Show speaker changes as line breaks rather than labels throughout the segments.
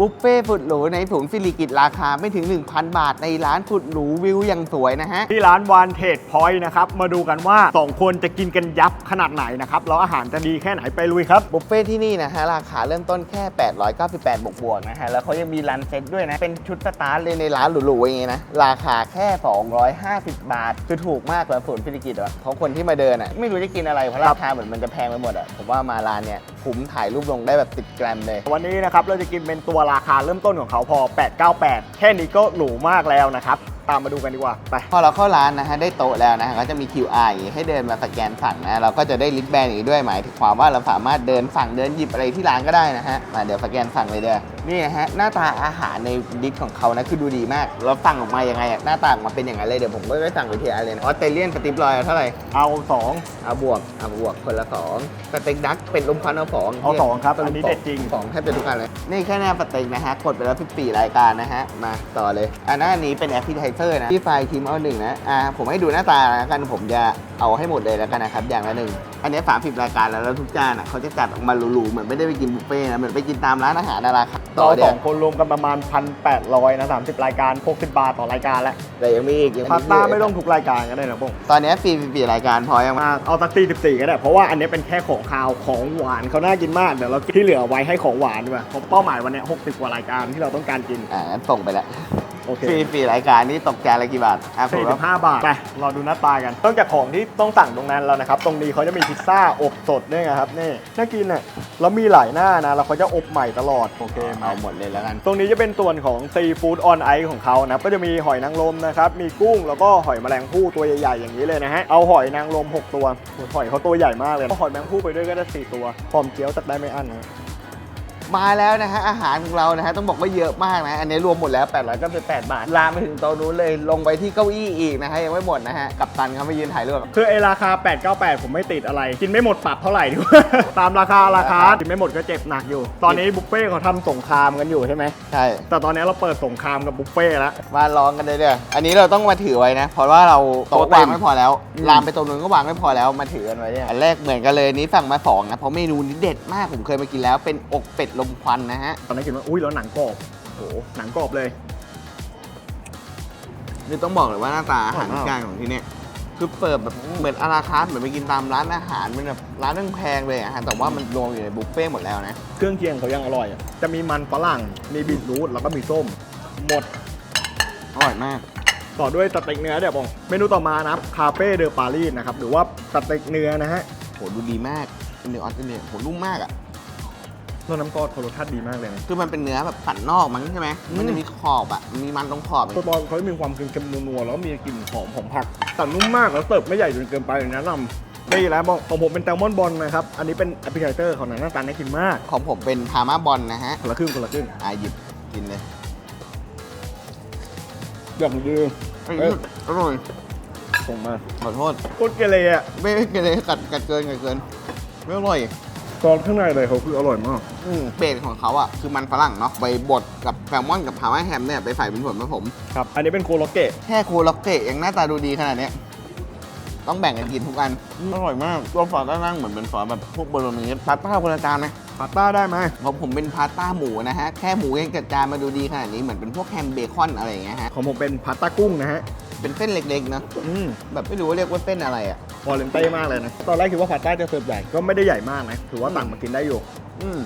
บุฟเฟ่ต์สุดหรูในศูนย์ฟิลิกิตราคาไม่ถึง 1,000 บาทในร้านสุดหรูวิวอย่างสวยนะฮะ
ที่ร้านวานเทดพอยต์นะครับ มาดูกันว่า 2 คนจะกินกันยับขนาดไหนนะครับ แล้วอาหารจะดีแค่ไหนไปลุยครับ
บุฟเฟ่ที่นี่นะฮะ ราคาเริ่มต้นแค่ 898 บวกบวกๆนะฮะ แล้วเขายังมีรันเซ็ตด้วยนะ เป็นชุดสตาร์ทเลยในร้านหรูๆอย่างงี้นะ ราคาแค่ 250 บาท คือถูกมากเลยศูนย์ฟิลิกิตอะเพราะคนที่มาเดินอะไม่รู้จะกินอะไรเพราะราคาเหมือนมันจะแพงไปหมดอะผมว่ามาร้านเนี่ยคุ้มถ่ายรูปลงได้แบบติดแกรมเลย
วันนี้นะครับเราจะกินเป็นตัวราคาเริ่มต้นของเขาพอ 898 แค่นี้ก็หรูมากแล้วนะครับ ตามมาดูกันดีกว่าไป
พอเราเข้าร้านนะฮะได้โต๊ะแล้วนะฮะก็จะมี QR ให้เดินมาสแกนสั่งนะเราก็จะได้ลิสต์แบนด์อีกด้วยหมายถึงความว่าเราสามารถเดินสั่งเดินหยิบอะไรที่ร้านก็ได้นะฮะมาเดี๋ยวสแกนสั่งเลยเด้อ นี่นะฮะหน้าตาอาหารในลิสต์ของเขานะคือดูดีมากเราสั่งออกมายังไงอะหน้าตาออกมาเป็นอย่างนั้นเลยเดี๋ยวผมก็ไปสั่งไปทีอาเลยนะออสเตรเลียนสติปลอยเท่าไหร่
เอา
เอาบวกเอาบวกคนละสองสเต็กดักเป็นลมควันเอาสอง
เอาสองครับ
ป็
อันนี้เด็ดจริง
สองแทบจะทุกอันเลย นี่แค่หน้าสเต็กนะฮะกดไปแล้ว14รายการนะฮะมาต่อเลยอันหน้านี้เป็นแอปพลิเคเซอร์นะที่ไฟล์ทีมเอาหนึ่งนะอ่าผมให้ดูหน้าตาแล้วกันผมจะเอาให้หมดเลยแล้วกันนะครับอย่างละหนึ่งอันนี้30รายการแล้วแล้วทุกจานอะเขาจะจัดออกมาหรูๆเหมือนไม่ได้ไปกินบุฟเฟ่ต์นะเหมือนไปกินตามร้านอาหารนานาครับ
2
ต่อ
เรา
เดี
ส
ย
องคนรวมกันประมาณ 1,800นะ30 รายการ 60 บาทต่อรายการแล้ว
แต่ยังมีอีกยัง
พาสต้าไม่ต้องทุกรายการก็ได้นะพง
ตอนนี้ฟรี14รายการพอยังมา
มาเอาสักตี14ก็ได้ เพราะว่าอันนี้เป็นแค่ของคาวของหวานเขาน่ากินมากเดี๋ยวเราที่เหลือไว้ให้ของหวานดีกว่าเพราะเป้าหมายวันนี้60 กว่ารายการที่เราต้องการกิน
อ่างั้นส่งไปแล้ว
โอเค
ฟรีฟรีรายการนี่ตกจานละกี่บาทอะผมว่า
45บาทไปรอดูหน้าตากันต้องจากของที่ต้องสั่งตรงนั้นแล้วนะครับ ตรงนี้เขาจะมีพิซซ่าอบสดด้วยนะครับนี่น่ากินอะแล้วมีหลายหน้านะแล้วเขาจะอบใหม่ตลอดโอเคมา
เอาหมดเลยแล้วกัน
ตรงนี้จะเป็นส่วนของซีฟู้ดออนไอของเขานะครับก็จะมีหอยนางรมนะครับมีกุ้งแล้วก็หอยแมลงภู่ตัวใหญ่ๆอย่างนี้เลยนะฮะเอาหอยนางรม6 ตัวโอ้ยหอยเขาตัวใหญ่มากเลยเอาหอยแมลงภู่ไปด้วยก็ได้4ตัวพร้อมเกี๊ยวตักได้ไม่อั้นนะ
มาแล้วนะฮะอาหารของเรานะฮะต้องบอกว่าเยอะมากนะอันนี้รวมหมดแล้ว898บาทลามไปถึงโต๊ะนู้นเลยลงไปที่เก้าอี้อีกนะฮะยังไม่หมดนะฮะกับตันเขามายืนถ่ายรูป
คือไอราคา 898 ผมไม่ติดอะไร กินไม่หมดปรับเท่าไหร่ดีกว่าตามราคาราคากินไม่หมดก็เจ็บหนักอยู่ ตอนนี้บุฟเฟ่ต์เขาทำสงครามกันอยู่ใช่ไหม
ใช่
แต่ตอนนี้เราเปิดสงครามกับบุฟเฟ่ต์แล้ว
มาลองกันเลยเด้ออันนี้เราต้องมาถือไว้นะ เพราะว่าเราโต๊ะ
โต๊ะเต็
วามงไม่พอแล้ว
อืม
ลามไปตรงนู้นก็วางไม่พอแล้วมาถือกันไว้เนี่ยอันแรกเหมือนกันเลยนี้สั่งมาสองนะเพราะเมนูนี้เด็ดมากผมเคยมากินแล้วเป็นอกเป็ดลมควันนะฮะ
ตอนนี้นกินว่าอุ้ยแล้วหนังกรอบโหหนังกรอบเลย
คือต้องบอกเลยว่าหน้าตาอาหาร
อร่อยมาก
ที่กลางของที่เนี่ยคือเปิดแบบเหมือนอาราคาร์ทเหมือนไปกินตามร้านอาหารมันแบบร้านแพงๆเลยอะฮะแต่ว่ามันรวมอยู่ในบุฟเฟ่ต์หมดแล้วนะ
เครื่องเคียงเขายังอร่อยอะจะมีมันฝรั่งมีบีทรูทแล้วก็มีส้ม หมด
อร่อยมาก
ต่อด้วยสเต็กเนื้อเดี๋ยวบอกเมนูต่อมานะครับคาเฟ่เดอปารีสนะครับหรือว่าสเต็กเนื้อนะฮะ
โหดูดีมากเป็นเนื้อออสเตรเลียโหนุ่มมากอะ
แล้วน้ำซอสเขารสชาติดีมากเลยนะ
คือมันเป็นเนื้อแบบสันนอกมั้งใช่ไหม
อืม
มันจะมีขอบอะมีมันตรงขอบ
ตัวตอนเขาจะมีความเค็มๆนัวๆแล้วก็มีกลิ่นหอมของผักแต่นุ่มมากแล้วเสิร์ฟไม่ใหญ่จนเกินไปแนะนำได้แล้วบอกของผมเป็นแซลมอนบอลนะครับ อันนี้เป็นแอปเปิลไเตอร์ของหนังหน้าตาน่ากินมาก
ของผมเป็นพาม่าบอลนะฮะ
คนละครึ่งคนละครึ่ง
อะหยิบกินเลย
อย่างดี
เอ้ย
เอ้ย
อร่อย
ส่งมา
ขอโทษ
โคตรเกเรอะ
ไม่ไม่เกินเลยกัดกัดเกินกัดเกินไม่อร่อย
ซอสข้างในเลยเขาคืออร่อยมาก
อืมเบสของเขาอะคือมันฝรั่งเนาะไปบดกับแซลมอนกับพาม่าแฮมเนี่ยไปใส่เป็นส่วนผสม
ครับ อันนี้เป็นโคโลเกะ
แค่โคล็อกเกะยังหน้าตาดูดีขนาดเนี้ยต้องแบ่งกันกินทุกอันอร่อยมากตัวซอสด้านล่างเหมือนเป็นซอสแบบพวกโบโลนีสพาสต้าคนละจานไหม
พาสต้าได้ไหม
ของผมเป็นพาสต้าหมูนะฮะแค่หมูยังจัดจานมาดูดีขนาดนี้เหมือนเป็นพวกแฮมเบคอนอะไรอย่างเงี้ยฮะ
ของผมเป็นพาสต้ากุ้งนะฮะ
เป็นเส้นเล็กๆนะ
อืม
แบบไม่รู้ว่าเรียกว่าเส้นอะไรอะ
วอลเลนเต้มากเลยนะ ตอนแรกคิดว่าพาสต้าจะเสิร์ฟใหญ่ ก็ไม่ได้ใหญ่มากนะ ถือว่าตักมากินได้อยู่
อืม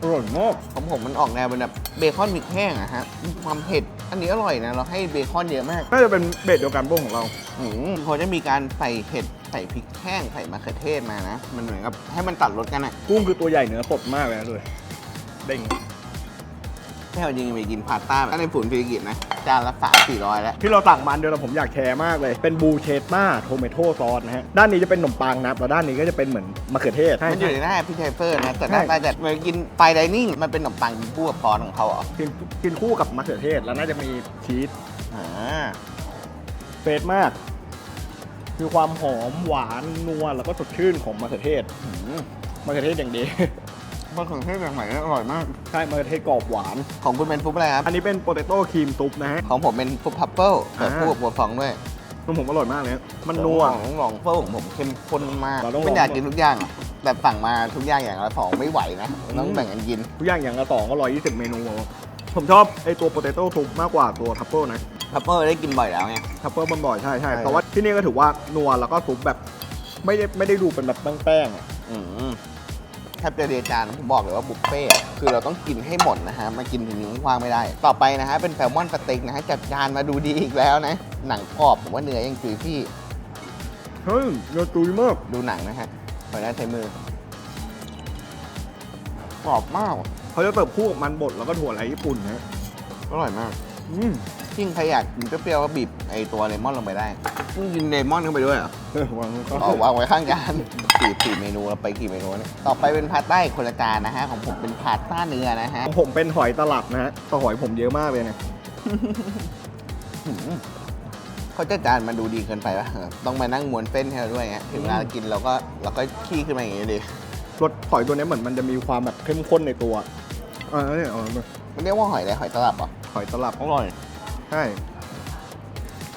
อร่อยมาก
ของผมมันออกแนวเป็นแบบเบคอนมิกแห้งอะฮะมีความเผ็ด อันนี้อร่อยนะ เราให้เบคอนเยอะมาก
น่าจะเป็นเบสเดียวกันพวกของเรา
อืมเขาจะมีการใส่เห็ด ใส่พริกแห้ง ใส่มะเขือเทศมานะ มันเหมือนกับให้มันตัดรสกันอะ
กุ้งคือตัวใหญ่เนื้อสดมากเลยนะเลยเด้ง
แค่เอาจริงๆไปกินพาสต้าถ้าในฝุ่นฟิลิปปินส์นะ จานละสามสี่ร้อยแล้ว
ที่เราสั่งมาเดียวเราผมอยากแชร์มากเลย เป็นบูเชตต้าโทเมโต้ซอสนะฮะ ด้านนี้จะเป็นขนมปังนะครับแล้วด้านนี้ก็จะเป็นเหมือนมะเขือเทศ
มันอยู่ในหน้าพิเทเฟอร์นะ แต่ห
ใช่
น้าตาจะเหมือนกินไฟไดนิ่ง มันเป็นขนมปังคู่กับพรของเขาเหรอ
กินกินคู่กับมะเขือเทศแล้วน่าจะมีชีส
อ่า
เฟรชมาก คือความหอมหวานนัวแล้วก็สดชื่นของมะเขือเทศ
อืม
มะเขือเทศอย่างดี
มะเขือเทศแบบใหม่อร่อยมาก
ใช่มะเขือเทศกรอบหวาน
ของคุณเป็นฟุปอะไรครับ
อันนี้เป็นโปเตโต้ครีมซุปนะฮะ
ของผมเป็นฟุปพับเปิลแต่
อ่า
คู่กับบัวฟองด้วย
ของผมอร่อยมากเลยนะมันนัว
ของของเฟิลของผมเข้มข้นมาก
เราต้องลอง
ไม่อยากกินทุกอย่างอะแต่สั่งมาทุกอย่างอย่างละสองไม่ไหวนะต้องแบ่งกันกิน
ทุกอย่างอย่างละสองก็ร้อยยี่สิบเมนู ผมชอบไอตัวโปเตโต้ทุบมากกว่าตัวทัพเปิลนะ
ทัพเปอร์ได้กินบ่อยแล้วไง
ทัพเปิลมันบ่อยใช่ใช่
ใช่
แต่ว่าที่นี่ก็ถือว่านัวแล้วก็ทุบแบบไม่ได้ไม่ได้ดูเป็นแบบแป้งๆอะ
อืม แทบจะเดียจานผมบอกเลยว่าบุฟเฟ่ต์อะคือเราต้องกินให้หมดนะฮะมากินถึงนิ้วกว้างไม่ได้ ต่อไปนะฮะเป็นแซลมอนสเต็กนะฮะจัดจานมาดูดีอีกแล้วนะ หนังกรอบผมว่าเนื้อยังจุยพี่
เฮ้ยเนื้อตุยมาก
ดูหนังนะฮะขอหน้าใช้มือกรอบมาก
เขาจะเติบคู่กับมันบดแล้วก็ถั่วไหลญี่ปุ่นนะ
อร่อยมาก
อืม
ยิ่งใครอยากกินเปรี้ยวๆก็บีบไอตัวเลมอนลงไปได้ยิ่งกินเลมอนเข้าไปด้วยเหรอ
เออวางก็
เอาวางไว้ข้างจานสี่สี่เมนูเราไปกี่เมนูเนี่ยต่อไปเป็นพาสต้าอีกคนละจานนะฮะของผมเป็นพาสต้าเนื้อนะฮะ
ของผมเป็นหอยตลับนะฮะแต่หอยผมเยอะมากเลยนะ
หืมเขาจะจานมันดูดีเกินไปปะเออต้องมานั่งม้วนเส้นให้เราด้วยเงี้ยถึงเวลากินเราก็เราก็ขี้ขึ้นมาอย่างนี้ดิ
รสหอยตัวนี้เหมือนมันจะมีความแบบเข้มข้นในตัวอ่าเนี่ยเอามา
มันเรียกว่าหอยอะไรหอยตลับเหรอะ
หอยตลับ
อร่อย
ใช่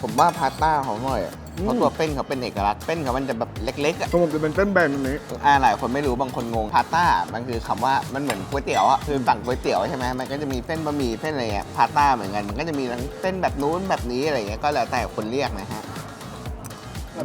ผมว่าพาสต้าของอร่อยอะ
อืม
เพราะตัวเป้นเขาเป็นเอกลักษณ์เป้นเขามันจะแบบเล็กๆอะ
ตัวผมจะเป็นเส้นแบนแบบนี้
อ่าหลายคนไม่รู้บางคนงงพาสต้ามันคือคำว่ามันเหมือนก๋วยเตี๋ยวอะคือสั่งก๋วยเตี๋ยวใช่ไหมมันก็จะมีเส้นบะหมี่เส้นอะไรเงี้ยพาสต้าเหมือนกันมันก็จะมีทั้งเส้นแบบนู้นแบบนี้อะไรเงี้ยก็แล้วแต่คนเรียกนะฮะอืม เ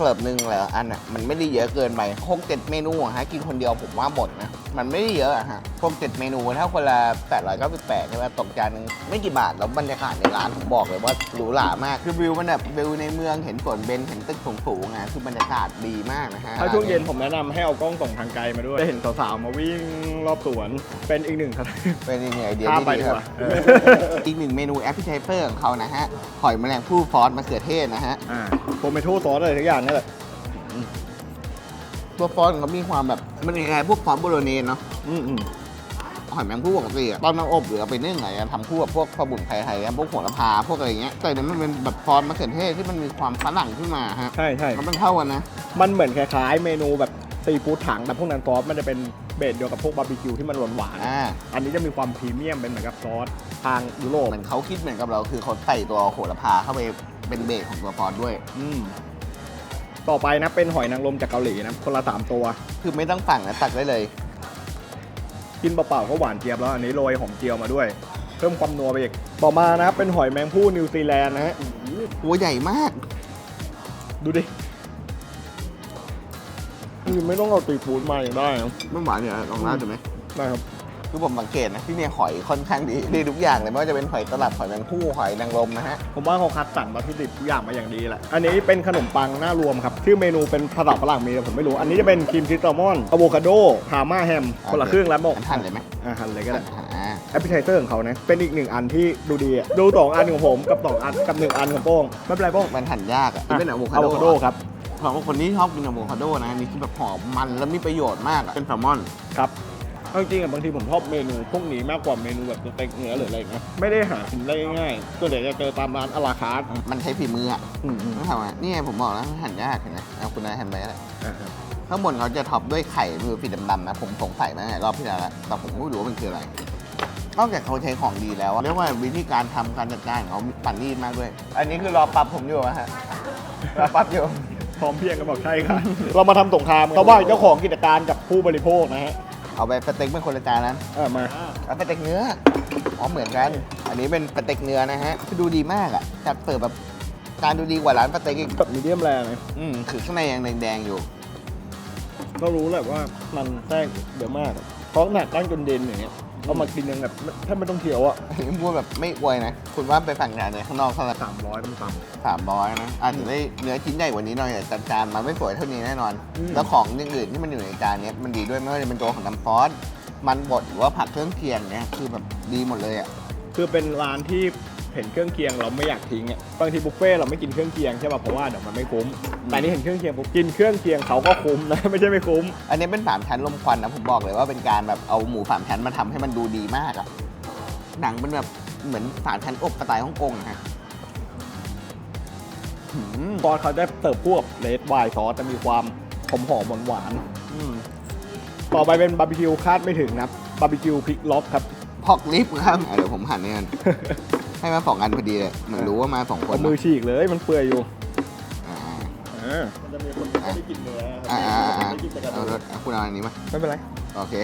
กลิบหนึ่งเลยอันอะมันไม่ได้เยอะเกินไปหกเจ็ดเมนูอะฮะกินคนเดียวผมว่าหมดนะ มันไม่ได้เยอะอะฮะหกเจ็ดเมนูถ้าคนละแปดร้อยเก้าสิบแปดใช่ไหมตกจานหนึงไม่กี่บาทแล้วบรรยากาศในร้านผมบอกเลยว่าหรูหรามากคือวิวมันแบบวิวในเมืองเห็นสวนเบญเห็นตึกสูงๆอะคือบรรยากาศดีมากนะฮะ
ถ้าช่วงเย็นผมแนะนำให้เอากล้องส่องทางไกลมาด้วยจะเห็นสาวๆมาวิ่งรอบสวนเป็นอีกหนึ่งครับ
เป็นยังไงไอเดีย
ข้าม
ที่
ไป
ดี
ดี
ค
ก
รับ
ว่าเออ
อีกหนึ่งเมนูแอปเปิลไเ r ของเขานะฮะหอยแมลงภู่ซอสมะเขือเทศนะฮะ
อ่าโทเมโต้ซอสอะไรทุกอย่างนี่แหละ
ตัวซอสของเขามีความแบบ มันคล้ายๆพวกซอสโบโลเนสเนาะ
อืมอืม
หอยแมลงภู่ปกติอะตอนน้ำอบหรือเอาไปนึ่งอะไรอะทำคู่กับพวกสมุนไพรไทยอะพวกโหระพาพวกอะไรเงี้ยแต่เนี่ยมันเป็นแบบซอสมะเขือเทศที่มันมีความฝรั่งขึ้นมาฮะ
ใช่ใช่
แล้วมันเข้ากันนะ
มันเหมือนคล้ายๆ เมนูแบบซีฟู้ดถังแต่พวกนั้นซอสมันจะเป็นเบสเดียวกับพวกบาร์บีคิวที่มันหวาน
อ่า
ๆอันนี้จะมีความพรีเมียมเป็นเหมือนกับซอสทางยุโรป
เหมือนเขาคิดเหมือนกับเราคือเขาใส่ตัวโหระพาเข้าไปเป็นเบสของตัวซอสด้วย
อืม ต่อไปนะเป็นหอยนางรมจากเกาหลีนะคนละสามตัว
คือไม่ต้องสั่งนะตักได้เลย
กินเปล่าๆก็หวานเจี๊ยบแล้วอันนี้โรยหอมเจียวมาด้วย เพิ่มความนัวไปอีกต่อมานะครับเป็นหอยแมงผู้นิวซีแลนด์นะฮะ
ตัวใหญ่มาก
ดูดินี่ไม่ต้องเอาตีฟูดมาอย่างได้นะ
ไม่หวานเนี่ยลองราดดูไหม
ได้ครับ
คือผมสังเกตนะที่เนี่ยหอยค่อนข้างดีดีทุกอย่างเลยไม่ว่าจะเป็นหอยตลับหอยแมงผู้หอยนางรมนะฮะ
ผมว่าเขาคัดสรรวัตถุดิบทุกอย่างมาอย่างดีแหละ อันนี้เป็นขนมปังหน้ารวมครับ ชื่อเมนูเป็นภาษาฝรั่งมีแต่ผมไม่รู้ อันนี้จะเป็นครีมชีสแซลมอนอะโวคาโดพาม่าแฮมคนละครึ่งแล้วบอก
อันทันเลยไหม
อาหารเลยก็ได้
อ่า
แอปเปิลไทเซอร์ของเขานะเป็นอีกหนึ่งอันที่ดูดีอะดูสองอันของผมกับสองอันกับหนึ่งอันของโป้งไม่เป็นไรโป้ง
มันหั่นยากอะเป็นอะโวคา
อะ
โด
โวคาโดครับ
เพราะว่าคนที่ชอบกินอะโวคาโดนะอันนี่คือแบบหอมมันแล้วมีประโยชน์มากอะเป็นแซลมอน
ครับ เอาจริงๆอะบางทีผมชอบเมนูพวกนี้มากกว่าเมนูแบบสเต็กเนื้อหรืออะไรอย่างเงี้ยไม่ได้หากินได้ง่ายๆก็เดี๋ยวจะเจอตามร้านอลาคาร์ท
มันใช้ฝีมืออะ
อืมอืม
ต้องทำอะนี่ไงผมบอกแล้วมันหั่นยากเห็นไหมเอาคุณนายหั่นไปแล้ว
อ่าฮะ
ข้างบนเขาจะท็อปด้วยไข่มือสีดำๆนะผมสงสัยมาตั้งแต่รอบที่แล้วแล้วแต่ผมไม่รู้ว่ามันคืออะไรนอกจากเขาใช้ของดีแล้วอะเรียกว่าวิธีการทำการจัดการของเขาปั่นนีดมากด้วย อันนี้คือรอปรับผมอยู่อะฮะรอปรับอยู่
พร้อมเพรียงกันบอกใช่ค่ะ เรามาทำสงครามระหว่างเจ้าของกิจการกับผู้บริโภคนะฮะ
เอาไปสเต็กเป็นคนละจานนั้น
เออมา
เอาสเต็กเนื้ออ๋อเหมือนกัน อันนี้เป็นสเต็กเนื้อนะฮะคือดูดีมากอะจัดเสิร์ฟแบบการดูดีกว่าร้านสเต็กอีก
กับมีเดียมแรงเลย
อืมคือข้างในยังแดงๆอยู่
ก็รู้แหละว่ามันแทรกเยอะมากเพราะขนาดตั้งจนเด่นอย่างเงี้ย เอามากินยังแบบถ้าไม่ต้องเคี้ยวอะ
อันนี้พูดแบบไม่อวยนะ คุณว่าไปสั่งจานไหนข้างนอกเท่าไหร่
สามร้อยต่ำ
สามร้อยนะอาจจะได้เนื้อชิ้นใหญ่กว่านี้หน่อยแต่จานมันไม่สวยเท่านี้แน่นอน
อืม
แล้วของอย่างอื่นที่มันอยู่ในจานเนี้ยมันดีด้วยไม่ว่าจะเป็นตัวของน้ำซอสมันบดหรือว่าผักเครื่องเคียงเนี้ยคือแบบดีหมดเลยอะ
ๆคือเป็นร้านที่ เห็นเครื่องเคียงเราไม่อยากทิ้งอะบางทีบุฟเฟ่ต์เราไม่กินเครื่องเคียงใช่ป่ะเพราะว่าเดี๋ยวมันไม่คุ้มแต่นี่เห็นเครื่องเคียงปุ๊บกินเครื่องเคียงเขาก็คุ้มนะไม่ใช่ไม่คุ้ม
อันนี้เป็นสามชั้นลมควันนะผมบอกเลยว่าเป็นการแบบเอาหมูสามชั้นมาทำให้มันดูดีมากอะหนังเป็นแบบเหมือนสามชั้นอบสไตล์ฮ่องกงนะฮะหืม
ซอสเขาจะเสิร์ฟคู่กับเลดไวน์ซอสจะมีความหอมหอมหวาน
อืม
ๆต่อไปเป็นบาร์บีคิวคาดไม่ถึงนะครับบาร์บีคิวพริกล็อกครับ
พอกลิฟต์ครับอะเดี๋ยวผมหั่นเนี่ยกัน ให้มาสองอันพอดีเลยเหมือนรู้ว่ามาสองคน
เอามือฉีกเลยมันเปื่อยอยู่
อ่า
อ่อ่ามันจะมีคนที่ไม่ได้กินเนื้อ
อ่าอ่าอ่า
ไม่กินแต่กระ
เอา
ดู
ร
ก
ถคุณเอาอันนี้มา
ไม่เป็นไร
โอเค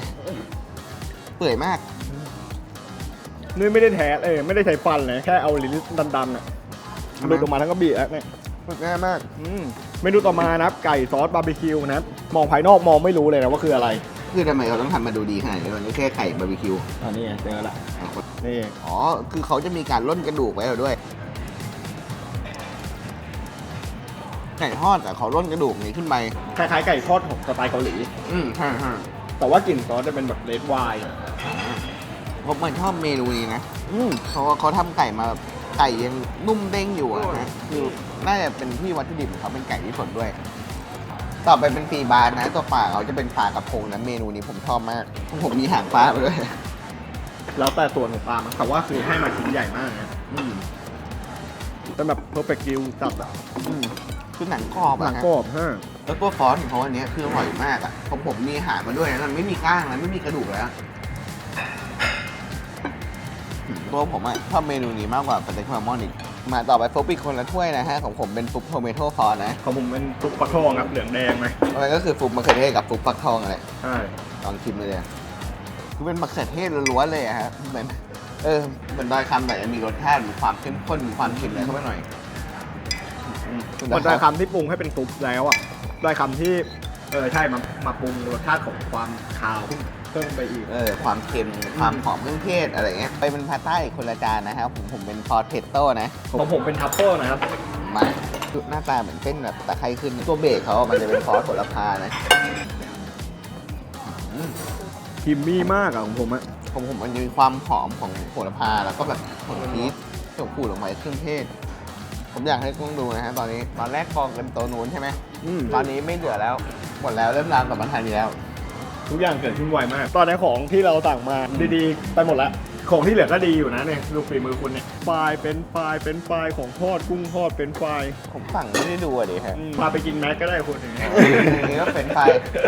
เปื่อยมาก
นี่ไม่ได้แท้เออไม่ได้ใช้ฟันเลยแค่เอาลิ้นดันๆอะ
ทำไม
ดูดออกมาทั้งกระบี่แล้วเนี่ย
ง่ายมาก
อืมเมนูต่อมานะครับไก่ซอสบาร์บีคิวนะครับมองภายนอกมองไม่รู้เลยนะว่าคืออะไร
คือทำไมเขาต้องทำมาดูดีขนาดนี้วันนี้แค่ไข่บาร์บีคิว
อันนี้เจอละ นี่
อ๋อ คือเขาจะมีการล่นกระดูกไว้แล้วด้วย ไก่ทอดแต่เขาล่นกระดูกนี้ขึ้นไป
คล้ายๆไก่ทอดของสไตล์เกาหลี
อืมใช่ใช่
แต่ว่ากลิ่นซอสจะเป็นแบบเลดไวน์
ผมมันชอบเมนูนี้นะ
อืม
เพราะว่าเขาทำไก่มาแบบไก่ยังนุ่มเด้งอยู่อะนะคือน่าจะเป็นที่วัตถุดิบของเขาเป็นไก่ที่สดด้วย ต่อไปเป็นปีบาร์นะ ตัวปลาเขาจะเป็นปลากระพงนะเมนูนี้ผมชอบมาก ผมมีหางปลามาด้วย
แล้วแต่ส่วนของปลามันแต่ว่าคือให้มาชิ้นใหญ่มากนะ
อืม
เป็นแบบเพอร์เฟกต์กิลจัดอะ
อืมคือหนังกรอบ
หนั
อะ
ง
ฮะ
กรอบฮะ
แล้วตัวซอสของเขาอันเนี้ยคืออร่อยมากอะผมผมมีหางมาด้วยนะมันไม่มีกล้างนะไม่มีกระดูกแล้วอืมตัวผมอะชอบเมนูนี้มากกว่าสเต็กแซลมอนอีกมาต่อไปฟุปอีกคนละถ้วยนะฮะของผมเป็นฟุปโทเมโต้ซอสนะ
ของผมเป็นซุปปลาทองครับเหลืองแดงไหม
มันก็คือฟุปมะเขือเทศกับฟุปฟักทองอะไร
ใช่
ลองชิมเลยอะ คือเป็นมะเขือเทศล้วนๆเลยอะฮะเหมือนเออเหมือนดอยคำแต่จะมีรสชาติมีความเข้มข้นมีความเค็มอะไรเข้าไปหน่อยอืม
มันได้คำที่ปรุงให้เป็นซุปแล้วอะได้คำที่เออใช่มามาปรุงรสชาติของความคาวเพิ่มไปอีก
เออความเค็มความหอมเครื่องเทศอะไรเงี้ยไปเป็นพาสต้าอีกคนละจานนะครับผมผมเป็นพอเทสโต้นะ
ของผมเป็นทัฟเฟิลนะครับ
มาดูหน้าตาเหมือนเส้นแบบตะไคร้ขึ้นตัวเบรกเขาอะมันจะเป็นซอสผลพานะ อืม
พิมมี่มากอะของผมอะ
ผมผมมันจะมีความหอมของโหระพาแล้วก็แบบของชีสที่ผมขูดลงไปเครื่องเทศ ผมอยากให้กุ้งดูนะฮะตอนนี้ตอนแรกกองเป็นตัวนู้นใช่ไหม
อืม
ตอนนี้ไม่เหลือแล้วหมดแล้วเริ่มรามกับมันทันอยู่แล้ว
ทุกอย่างเกิดขึ้นไวมาก ตอนนี้ของที่เราสั่งมาดีๆ ไปหมดล้วของที่เหลือก็ดีอยู่นะเนี่ยดูฝีมือคุณเนี่ยปลายเป็นปลายเป็นปลายของทอดกุ้งทอดเป็นปลาย
ผมสั่งไม่ได้ดูอะดิฮะ
อืมพาไปกินแม็กก็ได้คุณอย่างเงี้ย
อย่างนี้ก็เป็นไฟ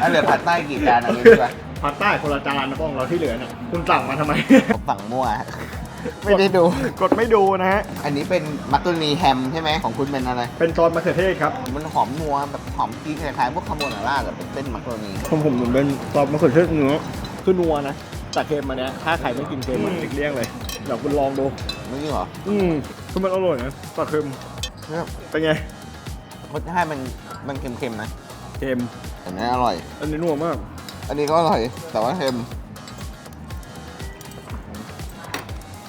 อะเหลือผัดใต้กี่จานอันนี้ดีกว่า
ผัดใต้คนละจานนะป้องเราที่เหลือเนี่ยคุณสั่งมาทำไม
ผมสั่งมั่วฮะไม่ได้ดู
กดไม่ดูนะฮะ
อันนี้เป็นมักกะโรนีแฮมใช่ไหมของคุณเป็นอะไร
เป็นซอสมะเขือเทศครับ
มันหอมนัวแบบหอมกีคล้ายๆพวกคาโบนาร่ากับเป็นเส้นมักกะโรนี
ของผมเป็นซอสมะเขือเทศเนื้อคือนัวนะแต่เค็มมาเนี้ยถ้าใครไม่กินเค็มมันติกเลี่ยงเลยเดี๋ยวคุณลองดู
ไม่จริงเหรอ
อืมคือมันอร่อยนะแต่เค็ม
เนี่ย
เป็นไง
รสชาติมันมันเค็มๆนะ
เค็ม
แต่นี้อร่อย
อันนี้นัวมาก
อันนี้ก็อร่อย แต่ว่าเค็ม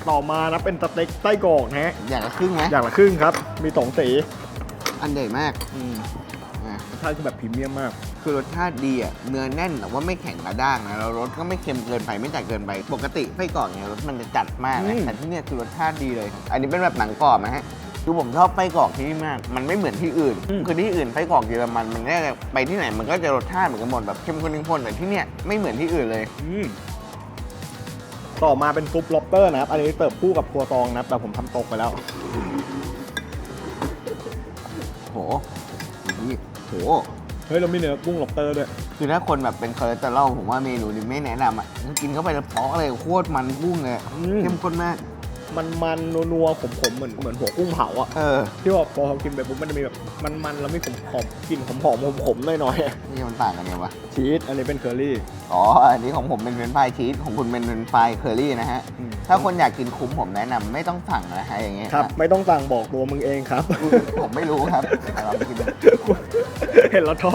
ต่อมานะเป็นสเต็กไส้กรอกนะฮะ
อย่างละครึ่งไหม
อย่างละครึ่งครับ มีสองสี
อันใหญ่มาก
อืม
อะ
รสชาติคือแบบพรีเมียมมาก
คือรสชาติดีอะเนื้อแน่นแต่ว่าไม่แข็งกระด้างนะแล้วรสก็ไม่เค็มเกินไปไม่จัดเกินไป ปกติไส้กรอกเนี่ยรสมันจะจัดมาก
อื
นะ
ม
แต่ที่เนี่ยคือรสชาติดีเลย อันนี้เป็นแบบหนังกรอบนะฮะ คือผมชอบไส้กรอกที่นี่มาก มันไม่เหมือนที่อื่น คือที่อื่นไส้กรอกเยอรมันมันก็จะไปที่ไหนมันก็จะรสชาติเหมือนกันหมดแบบเข้มข้นเข้มข้นแต่ที่เนี่ยไม่เหมือนที่อื่นเลย
อืมต่อมาเป็นซุปล็อบสเตอร์นะครับ อันนี้เติบคู่กับครัวตองนะครับ แต่ผมทำตกไปแล้ว
โหนี่โห
เฮ้ย เรามีเนื้อกุ้งล็อบสเตอร์ด้วย
คือถ้าคนแบบเป็นคอเลสเตอรอลผมว่าเมนูนี้ไม่แนะนำอะกินเข้าไปแล้วเพาะเลยโคตรมันกุ้งเลยอะ
อืม
เข้มข้นมาก
มันมันๆนัวๆขมๆเหมือนเหมือนหัวกุ้งเผาอะ
เออ
ที่ว่าพอเรากินไปปุ๊บมันจะมีแบบมันๆแล้วมีขมขมๆกลิ่นหอมๆขมๆหน่อยๆอะ
นี่มันต่างกันไงวะ
ชีสอันนี้เป็นเคอรี่
อ๋อ อันนี้ของผมเป็นเฟรนช์ฟรายชีส ของคุณเป็นเฟรนช์ฟรายเคอรี่นะฮะ
อืม
ถ้าคนอยากกินคุ้มผมแนะนำไม่ต้องสั่งนะฮะอย่างเงี้ย
ครับ ไม่ต้องสั่งบอกตัวมึงเองครับ
ผมไม่รู้ครับแต่เรากิน
เห็นแล้วท้อ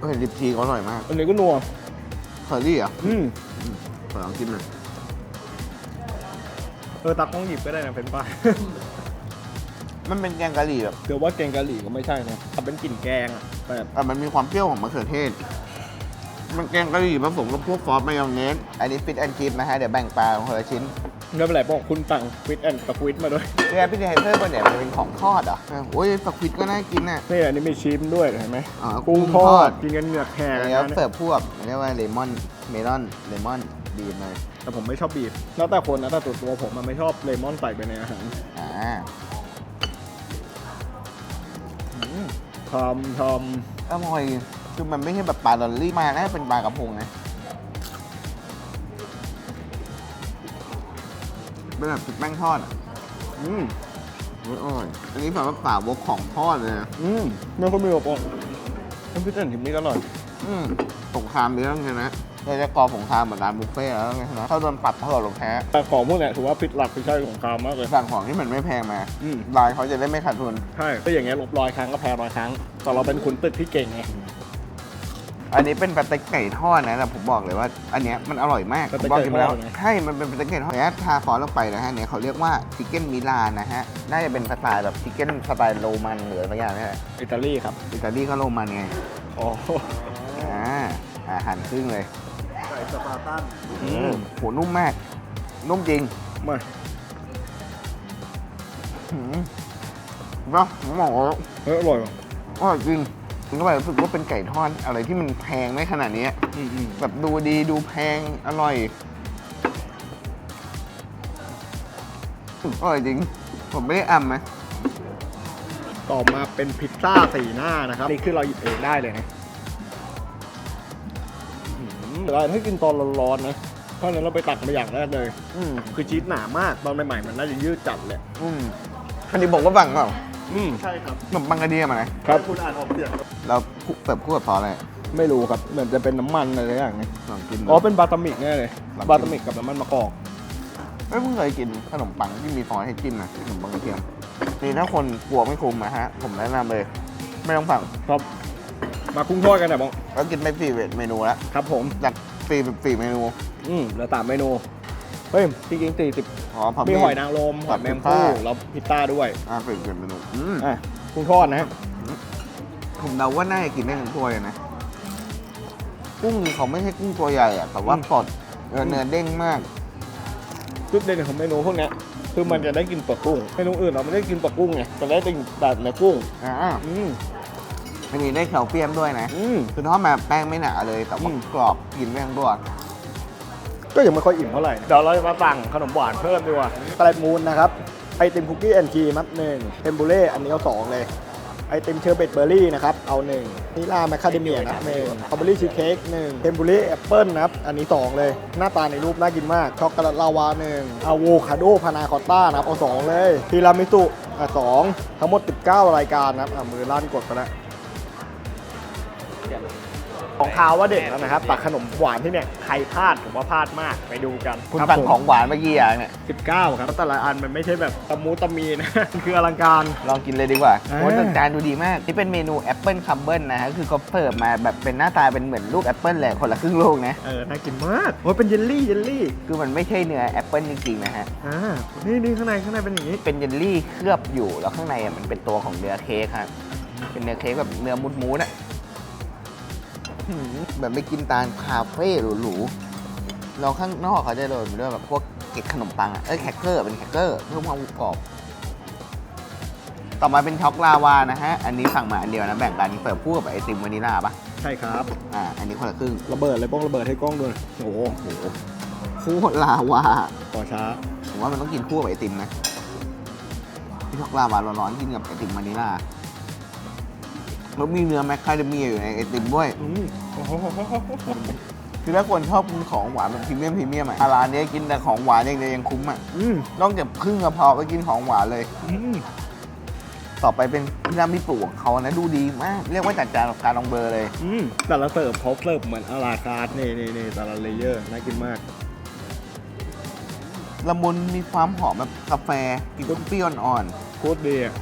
เออลิปทีก็อร่อยมาก
อันนี้ก็นัว
เคอรี่เหรอะ
อืม
ขอลองกินหน่อย
เออตักต้องหยิบก็ได้นะเป็นป้าย
มันเป็นแกงกะหรี่แบบ
เดี๋ยวว่าแกงกะหรี่ก็ไม่ใช่นะแต่เป็นกลิ่นแกงอะแบบ
อะมันมีความเปรี้ยวของมะเขือเทศ มันแกงกะหรี่ผสมกับพวกซอสมายองเนส อันนี้ฟิตแอนด์ชิพนะฮะ เดี๋ยวแบ่งปลาคนละชิ้น
ไม่เป็นไรบอกคุณสั่งฟิตแอนด์สควิดมาด้วย
เรียกพี่เดเซอร์บนเนี่ยมันเป็นของทอดเหรออะโอ้ยสควิดก็น่ากินน่ะ
นี่อันนี้มีชีมด้วยเห็นไหม
อ๋อ
กุ้ง
กุ้ง
ท
ท
อ
อ
ด
ด
กินกันเหงือกแหก
อัน
นะ
นี้เขาเสิร์ฟพวกเรียกว่าเลมอน เมลอน เลมอน บีบเลย
แต่ผมไม่ชอบบีบแล้วแต่คนนะแต่ตัวตัวผมมันไม่ชอบเลมอนใส่ไปในอาหาร
อ่าอืม
ทำท
อร่อยคือมันไม่ใช่แบบปลาดอลลี่มานะเป็นปลากระพงนะเป็นแบบชุดแป้งทอดอะำ
อืม
อไม่อ่อนอันนี้แบบว่าป่าวกของทอดเลยนะ
อืมไม่ค่อยมีแบบอะน้ำพริกแต่ทิมนี่ก็อร่อย
อืมสงครามนี้ต้องชนะ เราจะกอสงครามเหมือนร้านบุฟเฟ่ต์แล้วไงนะถ้าโดนปรับเท่ากับเราแพ้
แต่ของพวกเนี้ยถือว่าผิดหลักผิดใช่ของคามมากเลย
สั่งของที่มันไม่แพงมา
อืม
ร้านเขาจะได้ไม่ขาดทุน
ใช่ก็อย่างเงี้ยลบร้อยครั้งก็แพ้ร้อยครั้งแต่เราเป็นขุนตึกที่เก่งไง
อันนี้เป็นปลาเต็กไก่ทอดนะแต่ผมบอกเลยว่า อันเนี้ยมันอร่อยมาก
ปลาเต็ก
ผมบอกกินมาแล้ว
ไก่ทอดนะ
ใช่ มันเป็นปลาเต็กไก่ทอดเนี่ยทาซอสลงไปนะฮะเนี่ยเขาเรียกว่าชิคเก้นมิลานนะฮะน่าจะเป็นสไตล์แบบชิคเก้นสไตล์โรมันหรืออะไรสักอย่างนี่แหละ
อิตาลีครับ
อิตาลีก็โรมันไง
อ๋อ
อ่าอาหารครึ่งเลย
ไก่ สปาร์ตัน
อืมโหนุ่มมาก นุ่มจริง
มา
หืมเนาะผมบอกว่า
เฮ้ยอร่อยว่ะ
อร่อยจริงผมก็แบบรู้สึกว่าเป็นไก่ทอดอะไรที่มันแพงได้ขนาดนี้
อืมอืม
แบบดูดีดูแพงอร่อยอืมอร่อยจริง ผมไม่ได้อ่ำนะ
ต่อมาเป็นพิซซ่าสีหน้านะครับนี่คือเราหยิบเองได้เลยนะ อืมแต่ถ้ากินตอนร้อนๆนะเพราะฉะนั้นเราไปตักมาอย่างแรกเลย
อืม
คือชีสหนามากตอนใหม่ๆมันน่าจะยืดจัดเลย
อืมอันนี้บอกว่าบังเปล่า
อืมใช่ครับ
ขนมปังกระเดียมอะนะครับ
คุณอ่านออกเสียง
เราคุเสิร์ฟคู่กับซอสอะไร
ไม่รู้ครับเหมือนจะเป็นน้ำมันอะไรอย่างนี้
ลองกินดู
อ๋อเป็นบาตามิกแน่เลย
ลองกิน
บาตามิกกับน้ำมันมะกอก
ไม่เพิ่งเคยกินขนมปังที่มีซอสให้จิ้มนะขนมปังกระเทียมนี่ถ้าคนกลัวไม่คุมนะฮะ ผมแนะนำเลย ไม่ต้องสั่ง
ครับ มากุ้งทอดกันหน่อยบ้าง
แล้วกินไปสี่เมนูแล้ว
ครับผม
จากสี่สี่เมนู
อืมแล้วตามเมนู เฮ้ยจริงๆสี่สิบ
อ๋อพอ
มีหอยนางรมหอยแมง
พิซ
ผู้
ซ่า
แล้วพิซซ่าด้วย
อ่าเป็นเป็นเมนูอืม
อะกุ้งทอดนะ
ผมเดาว่าน่าจะกินได้ทั้งถ้วยนะ กุ้งเขาไม่ใช่กุ้งตัวใหญ่อะแต่ว่า
อืม
สดเนื้อเนื้อเด้งมาก
จุดเด่นของเมนูพวกเนี้ยคือมันจะได้กินเปลือกกุ้งเมนูอื่นเราไม่ได้กินเปลือกกุ้งไงแต่ได้กินแบบเนื้อกุ้ง
อ่า
อืม
อันนี้ได้แคลเซียมด้วยนะ
อืม
คือทอดมาแป้งไม่หนาเลย แต่ว่า
อืม
กรอบกินได้ทั้งตัว
ก็ยังไม่ค่อยอิ่มเท่าไหร่ เดี๋ยวเราจะมาสั่งขนมหวานเพิ่มดีกว่าแกลบมูนนะครับ ไอติมคุกกี้แอนด์ครีมครับหนึ่งเทมปุเล่อันนี้เอาสองเลย ไอติมเชอร์เบตเบอร์รี่นะครับ เอาหนึ่งนิลาแมคคาเดเมียนะหนึ่งคอมเบอรี่ชีสเค้กหนึ่งเทมปุเล่แอปเปิลนะครับ อันนี้สองเลย หน้าตาในรูปน่ากินมาก ช็อกโกแลตลาวาหนึ่งอะโวคาโดพานาคอตต้านะครับ เอาสองเลยทีรามิสุอะสองทั้งหมด 19 รายการนะครับอะมือลั่นกดไปแล้ว ของคาวว่าเด่นแล้วนะครับแต่ขนมหวานที่เนี่ยใครพลาดผมว่าพลาดมากไปดูกัน
คุณ
รับ
สั่ง
ผม
ของหวานเมื่อกี้อย่างเนี่ย
19 ครับแต่ละอันมันไม่ใช่แบบตะมูตะมีนะมันคืออลังการ
ลองกินเลยดีกว่า
อ่า
โอ้แต่จานดูดีมาก ที่เป็นเมนูแอปเปิลคัมเบิลนะฮะคือเขาเสิร์ฟมาแบบเป็นหน้าตาเป็นเหมือนลูกแอปเปิลเลยคนละครึ่งลูกนะ
เออน่ากินมากโอ้ยเป็นเยลลี่เยลลี่
คือมันไม่ใช่เนื้อแอปเปิลจริงๆนะฮะ
อ่านี่นี่ข้างในข้างในเป็นอย่างนี้
เป็นเยลลี่เคลือบอยู่แล้วข้างในอะมันเป็นตัวของเนื้อเค้กครับเป็นเนื้อเค้กแบบเนื้อมุดมูดๆอะ หืมแบบไม่กินตามคาเฟ่หรูๆแล้วข้างนอกเขาจะโดนไปด้วยแบบพวกเกล็ดขนมปังอะเอ้ยแครกเกอร์เป็นแครกเกอร์เพิ่มความกรอบ ต่อมาเป็นช็อกลาวานะฮะ อันนี้สั่งมาอันเดียวนะแบ่งกันเสิร์ฟคู่กับไอติมวานิลาปะ
ใช่ครับ
อ่า อันนี้คนละครึ่ง
ระเบิดเลยป้องระเบิดให้กล้องด้วยโอ้โห
โอ้โหคู่ลาวา
ต่อช้า
ผมว่ามันต้องกินคู่กับไอติมนะที่ช็อกลาวาร้อนๆกินกับไอติมวานิลา แล้วมีเนื้อแมคคาเดเมียอยู่ในไอติมด้วย
อืมโอ้โห
คือถ้าคนชอบกินของหวานแบบพรีเมียมพรีเมียมอะร้านนี้กินแต่ของหวานอย่างเดียวยังคุ้มอะ
อืม
นอกจากครึ่งกระเพราไปกินของหวานเลย
อืม
ต่อไปเป็นพิรามิสุของเขานะดูดีมาก เรียกว่าจัดจานกับการลองเบอร์เลย
อืมแต่ละเสิร์ฟเขาเสิร์ฟเหมือนอาราคาร์ทนี่นี่นี่แต่ละเลเยอร์น่ากินมาก
ละมุนมีความหอมแบบกาแฟกลิ่นเปรี้ยวอ่อน
โคตรดีอะ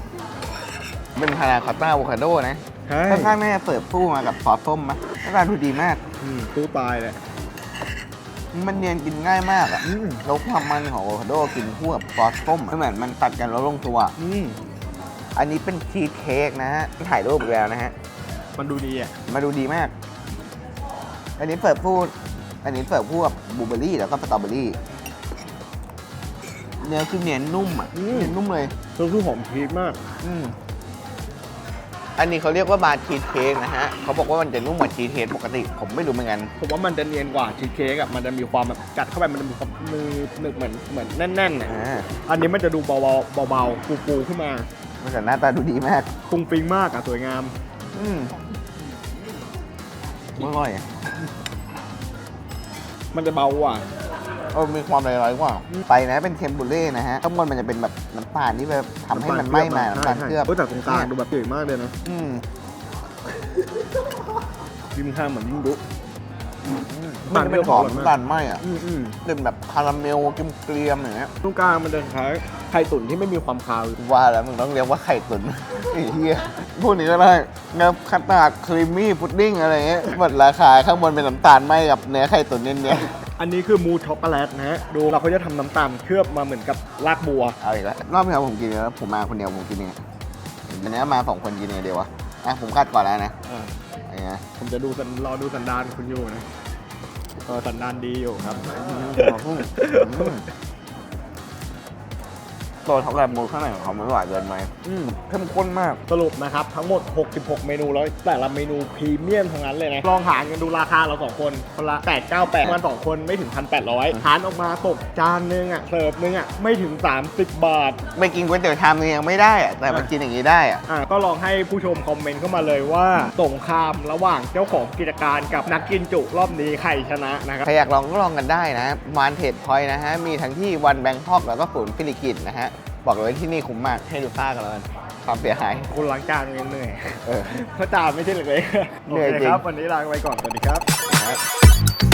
ๆเป็นพานาคอตต้าอะโวคาโดนะ
ใช่
ข้างๆแม่จะเสิร์ฟคู่มากับซอสส้มมะหน้าตาดูดีมาก
อืมตู้ตายเลย
มันเนียนกินง่ายมากอะ
อืม
แล้วความมันของอะโวคาโดกินคู่กับซอสส้มไม่เหมือนมันตัดกันแล้วลงตัว
อืม
อันนี้เป็นชีสเค้กนะฮะถ่ายรูปอีกแล้วนะฮะ
มันดูดีอะ
มาดูดีมาก อันนี้เสิร์ฟคู่อันนี้เสิร์ฟคู่กับบลูเบอร์รี่แล้วก็สตรอเบอร์รี่ เนื้อคือเนียนนุ่มอะ
อืม
เนียนนุ่มเลย
เครื่องคือหอมชีสมาก
อืม อันนี้เขาเรียกว่าบาร์ชีสเค้กนะฮะเขาบอกว่ามันจะนุ่มกว่าชีสเค้กปกติผมไม่รู้เหมือนกัน
ผมว่ามันจะเนียนกว่าชีสเค้กอะมันจะมีความแบบกัดเข้าไปมันจะมีความมือหนึบเหมือนเหมือนแน่นๆอะ
อ่า
อันนี้มันจะดูเบาๆเบาๆปูๆขึ้นมา
มันแต่หน้าตาดูดีมาก
ฟรุงฟริงมากอะสวยงาม
อืมอร่อยอะ
มันจะเบากว่า
เออมีความร้อยๆกว่า ไปนะเป็นเทมปุเล่นะฮะข้างบนมันจะเป็นแบบน้ำตาลที่แบบทำให้มันไหม้มาน้ำตาลเคลือบ
ใช่แต่ตรงกลางดูแบบเก๋มากเลยนะ
อืม
ยิ่งข้ามเหมือนยิ่งดุ
มันจะเป็นหอมน้ำตาลไหม้อะ
อืมอืม
เป็นแบบคาราเมลเกลียมๆอย่างเงี้ย
ตรงกลางมันจะคล้ายไข่ตุ๋นที่ไม่มีความคาว
ว่าแล้วมึงต้องเรียกว่าไข่ตุ๋นไอ้เหี้ยพูดนี้ก็ได้เนื้อคัตตาร์ดครีมมี่พุดดิ้งอะไรเงี้ยหมดราคาข้างบนเป็นน้ำตาลไหมกับเนื้อไข่ตุ๋นเนี้ย
อันนี้คือมูช็อกโกแลตนะฮะดูเราเขาจะทำน้ำตาลเคลือบมาเหมือนกับรากบัว
ๆเอาอีกแล้วรอบที่แล้วผมกินแล้วผมมาคนเดียวผมกินเองอันนี้มาสองคนกินเองเดียววะอะผมคัดก่อนแล้วนะ
อ่า
ไอ้เงี้ย
ผมจะดูสันรอดูสันดานคุณอยู่นะเออสันดานดีอยู่ครับ
ตัวช็อกโกแลตมูลข้างในของเขาไม่หวานเกินไหม
อืม
เข้มข้นมาก
สรุปนะครับ ทั้งหมด 66 เมนูแล้วแต่ละเมนูพรีเมียมทั้งนั้นเลยนะ ลองหารกันดูราคาเราสองคน คนละ 8 9 8มันสองคนไม่ถึง 1,800หารออกมาตกจานนึงอะเสิร์ฟนึงอะไม่ถึง 30 บาท
ไปกินก๋วยเตี๋ยวชามนึงยังไม่ได้อะแต่มากินอย่างนี้ได้อะ
อะก็ลองให้ผู้ชมคอมเมนต์เข้ามาเลยว่าสงครามระหว่างเจ้าของกิจการกับนักกินจุรอบนี้ใครชนะนะครับ
ใครอยากลองก็ลองกันได้นะมานเทดพอยนะฮะ มีทั้งที่วันแบงคอกแล้วก็ศูนย์ฟิลิปปินส์นะฮะ บอกเลยว่าที่นี่คุ้มมากให้ดูซ่ากันแล้วกันความเสียหาย
คุณล้างจานยังเหนื่อย
เออ
เพราะจานไม่ใช่เล็กๆ
เหนื่อยจริง
โคครับ วันนี้ลาไปก่อน สวัสดีครับ
นะครับ